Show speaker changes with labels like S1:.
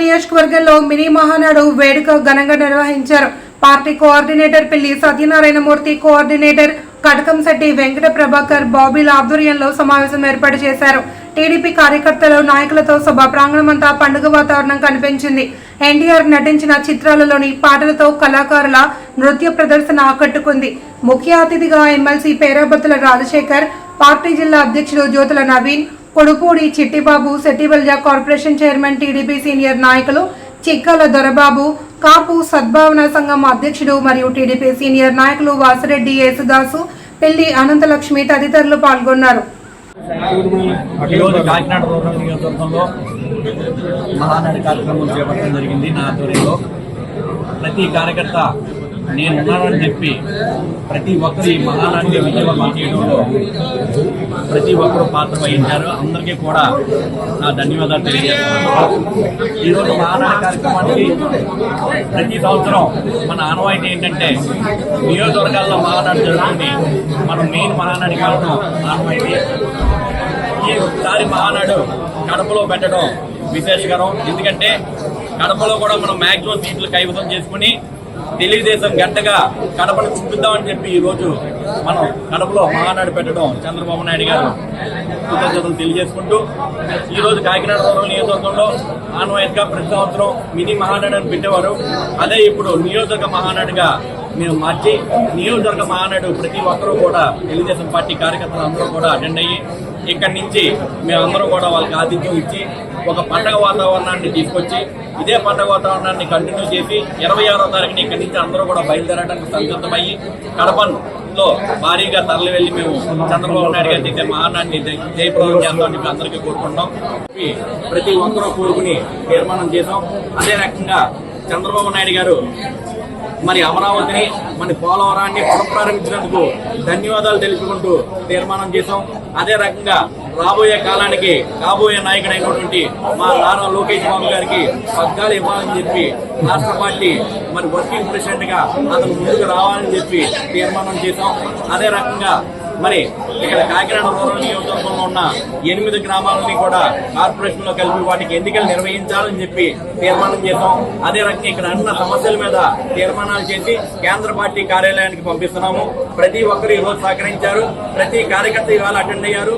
S1: నియోజకవర్గంలో మినీ మహానాడు వేడుక ఘనంగా నిర్వహించారు. Party coordinator Pilli Satyanarayanamurthy coordinator Katakamsetti Venkata Prabhakar బాబీల ఆధ్వర్యంలో సమావేశం ఏర్పాటు చేశారు. టీడీపీ కార్యకర్తలు నాయకులతో సభ ప్రాంగణమంతా పండుగ వాతావరణం కనిపించింది. ఎన్టీఆర్ నటించిన చిత్రాలలోని పాటలతో కళాకారుల నృత్య ప్రదర్శన ఆకట్టుకుంది. ముఖ్య అతిథిగా ఎమ్మెల్సీ పేరాబత్తుల రాజశేఖర్ పార్టీ జిల్లా అధ్యక్షుడు Jyothula Naveen కొడుకూడి Chittibabu Settibalija corporation chairman TDP senior నాయకులు చిక్కల దొరబాబు కాపు సద్భావన సంఘం అధ్యక్షుడు మరియు టీడీపీ సీనియర్ నాయకులు వాసిరెడ్డి యేసుదాసు పెళ్ళి అనంతలక్ష్మి తదితరులు పాల్గొన్నారు.
S2: ఈరోజు కాకినాడ రూరల్ నియోజకవర్గంలో కార్యక్రమం చేపట్టడం జరిగింది నా ఆధ్వర్యంలో. ప్రతి కార్యకర్త నేను ఉన్నానని చెప్పి ప్రతి ఒక్కరు ఈ మహానాడిని విజయవంతం చేయడంలో ప్రతి ఒక్కరు పాత్ర వహించారు అందరికీ కూడా నా ధన్యవాదాలు తెలియజేస్తున్నాను. ఈరోజు మహానాడి కార్యక్రమానికి ప్రతి సంవత్సరం మన ఆనవాయితీ ఏంటంటే నియోజకవర్గాల్లో మహానాడు జరుగుతుంది. మనం మెయిన్ మహానాడు కావడం ఆనవాయితీ. ఈసారి మహానాడు కడపలో పెట్టడం విశేషకరం. ఎందుకంటే కడపలో కూడా మనం మాక్సిమం సీట్లు కైవసం చేసుకుని తెలుగుదేశం గంటగా కడపను చూపిద్దామని చెప్పి ఈ రోజు మనం కడపలో మహానాడు పెట్టడం చంద్రబాబు నాయుడు గారు కృతజ్ఞతలు తెలియజేసుకుంటూ ఈరోజు కాకినాడ రూరల్ నియోజకవర్గంలో ఆన్వాయితీగా ప్రతి సంవత్సరం మినీ మహానాడు అని పెట్టేవారు. అదే ఇప్పుడు నియోజక మహానాడుగా మేము మార్చి నియోజకవర్గ మహానాడు ప్రతి ఒక్కరూ కూడా తెలుగుదేశం పార్టీ కార్యకర్తలు అందరూ కూడా అటెండ్ అయ్యి ఇక్కడి నుంచి మేమందరం కూడా వాళ్ళకి ఆతిథ్యం ఇచ్చి ఒక పండగ వాతావరణాన్ని తీసుకొచ్చి ఇదే పండగ వాతావరణాన్ని కంటిన్యూ చేసి ఇరవై ఆరో తారీఖున ఇక్కడి నుంచి అందరూ కూడా బయలుదేరడానికి సంసిద్ధమయ్యి కడపలో భారీగా తరలి వెళ్ళి మేము చంద్రబాబు నాయుడు గారి దగ్గర మహానాన్ని జయప్రదం చేద్దామని చెప్పి అందరికీ కోరుకుంటాం ప్రతి ఒక్కరూ కోరుకుని తీర్మానం చేసాం అదే రకంగా చంద్రబాబు నాయుడు గారు మరి అమరావతిని మన పోలవరాన్ని పునఃప్రారంభించినందుకు ధన్యవాదాలు తెలుపుకుంటూ తీర్మానం చేశాం. అదే రకంగా రాబోయే కాలానికి కాబోయే నాయకుడైనటువంటి మా నారా లోకేష్ బాబు గారికి పగ్గాలు ఇవ్వాలని చెప్పి రాష్ట్ర పార్టీ మరి వర్కింగ్ ప్రెసిడెంట్గా అతను ముందుకు రావాలని చెప్పి తీర్మానం చేశాం. అదే రకంగా మరి ఇక్కడ కాకినాడ రూరల్ నియోజకవర్గంలో ఉన్న ఎనిమిది గ్రామాలని కూడా కార్పొరేషన్లో కలిపి వాటికి ఎన్నికలు నిర్వహించాలని చెప్పి తీర్మానం చేశాం. అదే రకంగా ఇక్కడ అన్న సమస్యల మీద తీర్మానాలు చేసి కేంద్ర పార్టీ కార్యాలయానికి పంపిస్తున్నాము. ప్రతి ఒక్కరు ఈరోజు సహకరించారు. ప్రతి కార్యకర్త ఇవాళ అటెండ్ అయ్యారు.